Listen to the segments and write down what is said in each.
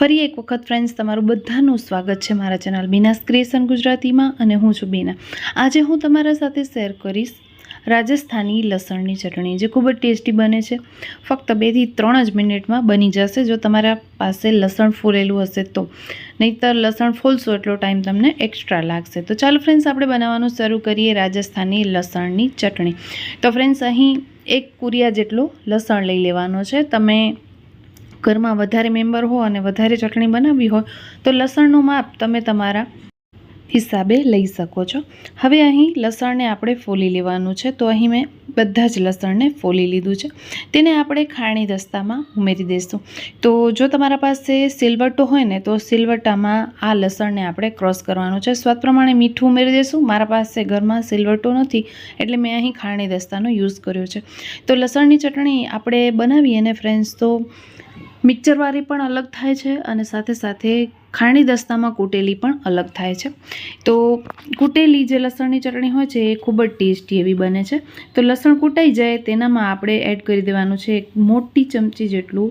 ફરી એક વખત ફ્રેન્ડ્સ તમારું બધાનું સ્વાગત છે મારા ચેનલ બીનાસ ક્રિએશન ગુજરાતીમાં અને હું છું બીના. આજે હું તમારા સાથે શેર કરીશ રાજસ્થાની લસણની ચટણી, જે ખૂબ જ ટેસ્ટી બને છે. ફક્ત બેથી ત્રણ જ મિનિટમાં બની જશે. જો તમારા પાસે લસણ ફૂલેલું હશે તો. નહીંતર લસણ ફૂલશો એટલો ટાઈમ તમને એક્સ્ટ્રા લાગશે. તો ચાલો ફ્રેન્ડ્સ આપણે બનાવવાનું શરૂ કરીએ રાજસ્થાની લસણની ચટણી. તો ફ્રેન્ડ્સ અહીં એક કુરિયા જેટલો લસણ લઈ લેવાનો છે. તમે ઘરમાં વધારે મેમ્બર હો અને વધારે ચટણી બનાવવી હોય, તો લસણનું માપ તમે તમારા હિસાબે લઈ શકો છો. હવે અહીં લસણને આપણે ફોલી લેવાનું છે, તો અહીં મેં બધા જ લસણને ફોલી લીધું છે. તેને આપણે ખાણી દસ્તામાં ઉમેરી દઈશું. તો જો તમારા પાસે સિલવટો હોય ને, તો સિલવટામાં આ લસણને આપણે ક્રોસ કરવાનું છે. સ્વાદ પ્રમાણે મીઠું ઉમેરી દઈશું. મારા પાસે ઘરમાં સિલવટો નથી, એટલે મેં અહીં ખાણી દસ્તાનો યુઝ કર્યો છે. તો લસણની ચટણી આપણે બનાવીએ ને ફ્રેન્ડ્સ તો મિક્સરવાળી પણ અલગ થાય છે અને સાથે સાથે ખાણી દસ્તામાં કૂટેલી પણ અલગ થાય છે. તો કૂટેલી જે લસણની ચટણી હોય છે એ ખૂબ જ ટેસ્ટી એવી બને છે. તો લસણ કૂટાઈ જાય તેનામાં આપણે એડ કરી દેવાનું છે એક મોટી ચમચી જેટલું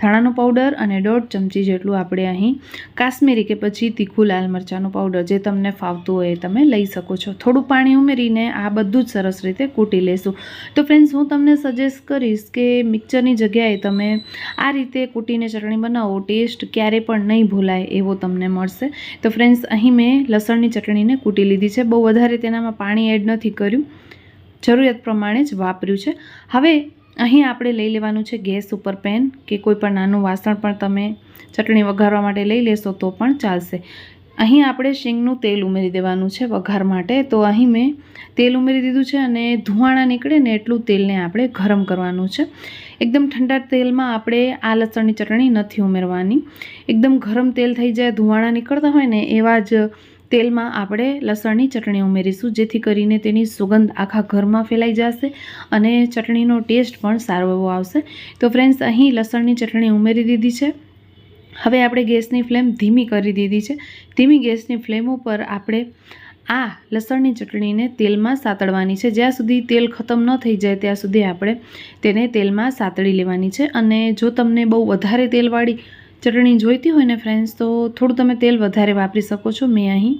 ધાણાનો પાવડર અને દોઢ ચમચી જેટલું આપણે અહીં કાશ્મીરી કે પછી તીખું લાલ મરચાંનું પાવડર જે તમને ફાવતું હોય એ તમે લઈ શકો છો. થોડું પાણી ઉમેરીને આ બધું જ સરસ રીતે કૂટી લેશું. તો ફ્રેન્ડ્સ હું તમને સજેસ્ટ કરીશ કે મિક્સરની જગ્યાએ તમે આ રીતે કૂટીને ચટણી બનાવો. ટેસ્ટ ક્યારે પણ નહીં ભૂલાય એવો તમને મળશે. તો ફ્રેન્ડ્સ અહીં મેં લસણની ચટણીને કૂટી લીધી છે. બહુ વધારે તેનામાં પાણી એડ નથી કર્યું. જરૂરિયાત પ્રમાણે જ વાપર્યું છે. હવે અહીં આપણે લઈ લેવાનું છે ગેસ ઉપર પેન કે કોઈ પણ નાનું વાસણ પણ તમે ચટણી વઘારવા માટે લઈ લેશો તો પણ ચાલશે. અહીં આપણે શીંગનું તેલ ઉમેરી દેવાનું છે વઘાર માટે. તો અહીં મેં તેલ ઉમેરી દીધું છે અને ધુવાણા નીકળે ને એટલું તેલને આપણે ગરમ કરવાનું છે. એકદમ ઠંડા તેલમાં આપણે આ લસણની ચટણી નથી ઉમેરવાની. એકદમ ગરમ તેલ થઈ જાય, ધુવાણા નીકળતા હોય ને એવા જ તેલમાં આપણે લસણની ચટણી ઉમેરીશું, જેથી કરીને તેની સુગંધ આખા ઘરમાં ફેલાઈ જશે અને ચટણીનો ટેસ્ટ પણ સારો એવો આવશે. તો ફ્રેન્ડ્સ અહીં લસણની ચટણી ઉમેરી દીધી છે. હવે આપણે ગેસની ફ્લેમ ધીમી કરી દીધી છે. ધીમી ગેસની ફ્લેમ ઉપર આપણે આ લસણની ચટણીને તેલમાં સાતળવાની છે. જ્યાં સુધી તેલ ખતમ ન થઈ જાય, ત્યાં સુધી આપણે તેને તેલમાં સાતળી લેવાની છે. અને જો તમને બહુ વધારે તેલવાળી ચટણી જોઈતી હોય ને ફ્રેન્ડ્સ તો થોડું તમે તેલ વધારે વાપરી શકો છો, મેં અહીં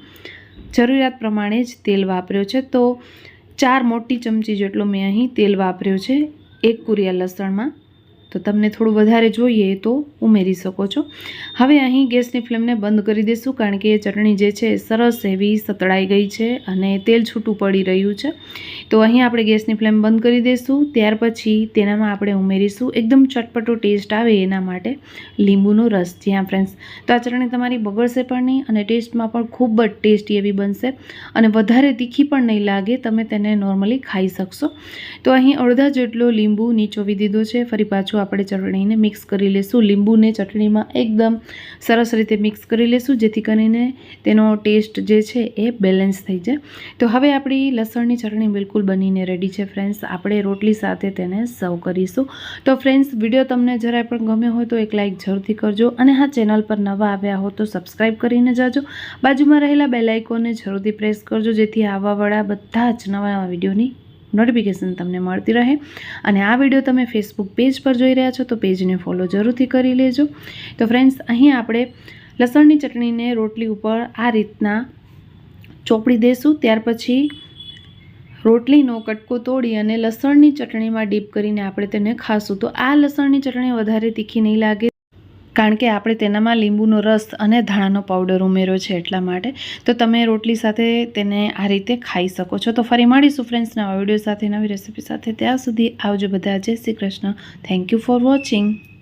જરૂરિયાત પ્રમાણે જ તેલ વાપર્યો છે. તો ચાર મોટી ચમચી જેટલો મેં અહીં તેલ વાપર્યો છે, એક કુરિયા લસણમાં. તો તમને થોડું વધારે જોઈએ તો ઉમેરી શકો છો. હવે અહીં ગેસની ફ્લેમને બંધ કરી દઈશું કારણ કે ચટણી જે છે સરસ એવી સતળાઈ ગઈ છે અને તેલ છૂટું પડી રહ્યું છે. તો અહીં આપણે ગેસની ફ્લેમ બંધ કરી દઈશું ત્યાર પછી તેનામાં આપણે ઉમેરીશું. એકદમ ચટપટો ટેસ્ટ આવે એના માટે લીંબુનો રસ. જ્યાં ફ્રેન્ડ્સ તો આ ચટણી તમારી બગડશે પણ નહીં અને ટેસ્ટમાં પણ ખૂબ જ ટેસ્ટી એવી બનશે અને વધારે તીખી પણ નહીં લાગે. તમે તેને નોર્મલી ખાઈ શકશો. તો અહીં અડધા જેટલો લીંબુ નીચોવી દીધો છે. ફરી પાછું આપણે ચટણીને મિક્સ કરી લઈશું લીંબુને ચટણીમાં એકદમ સરસ રીતે મિક્સ કરી લઈશું જેથી કરીને તેનો ટેસ્ટ જે છે એ બેલેન્સ થઈ જાય. તો હવે આપણી લસણની ચટણી બિલકુલ બનીને રેડી છે ફ્રેન્ડ્સ આપણે રોટલી સાથે તેને સર્વ કરીશું. તો ફ્રેન્ડ્સ વીડિયો તમને જરાય પણ ગમ્યો હોય તો એક લાઇક જરૂરથી કરજો અને હા ચેનલ પર નવા આવ્યા હો તો સબસ્ક્રાઈબ કરીને જાજો. બાજુમાં રહેલા બેલાઇકોને જરૂરથી પ્રેસ કરજો, જેથી આવવાવાળા બધા જ નવા નવા વિડીયોની નોટિફિકેશન તમને મળતી રહે. અને આ વીડિયો તમે ફેસબુક પેજ પર જોઈ રહ્યા છો તો પેજને ફોલો જરૂરથી કરી લેજો. તો ફ્રેન્ડ્સ અહીં આપણે લસણની ચટણીને રોટલી ઉપર આ રીતના ચોપડી દઈશું ત્યાર પછી રોટલીનો કટકો તોડી અને લસણની ચટણીમાં ડીપ કરીને આપણે તેને ખાશું. તો આ લસણની ચટણી વધારે તીખી નહીં લાગે. કારણ કે આપણે તેનામાં લીંબુનો રસ અને ધાણાનો પાવડર ઉમેર્યો છે એટલા માટે, તો તમે રોટલી સાથે તેને આ રીતે ખાઈ શકો છો. તો ફરી મળીશું ફ્રેન્ડ્સ નવા વીડિયો સાથે, નવી રેસીપી સાથે. ત્યાં સુધી આવજો બધા. Jai Shri Krishna. Thank you for watching